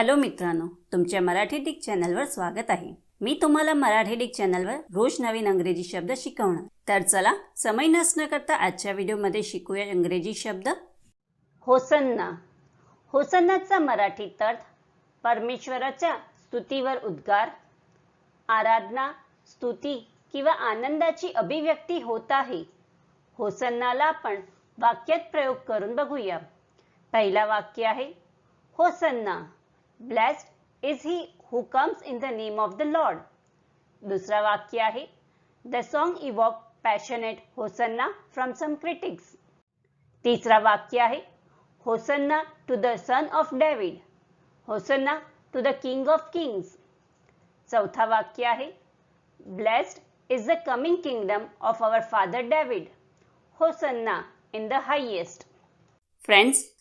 Hello मित्रांनो तुमच्या मराठी डिक चॅनलवर स्वागत आहे. मी तुम्हाला मराठी डिक चॅनलवर रोज नवीन अंग्रेजी शब्द शिकवणार. तर चला समय नसणं करता आजच्या व्हिडिओमध्ये शिकूया इंग्रजी शब्द. होसन्ना. होसन्नाचा मराठीत अर्थ परमेश्वराच्या स्तुतीवर उद्गार आराधना स्तुती किंवा आनंदाची अभिव्यक्ती होत आहे. होसन्नाला आपण वाक्यात प्रयोग करून बघूया. पहिला वाक्य आहे hosanna. Blessed is he who comes in the name of the lord दुसरा वाक्य आहे the song evoke passionate hosanna from some critics तिसरा वाक्य आहे hosanna to the son of David hosanna to the king of kings चौथा वाक्य आहे blessed is the coming kingdom of our father David hosanna in the highest friends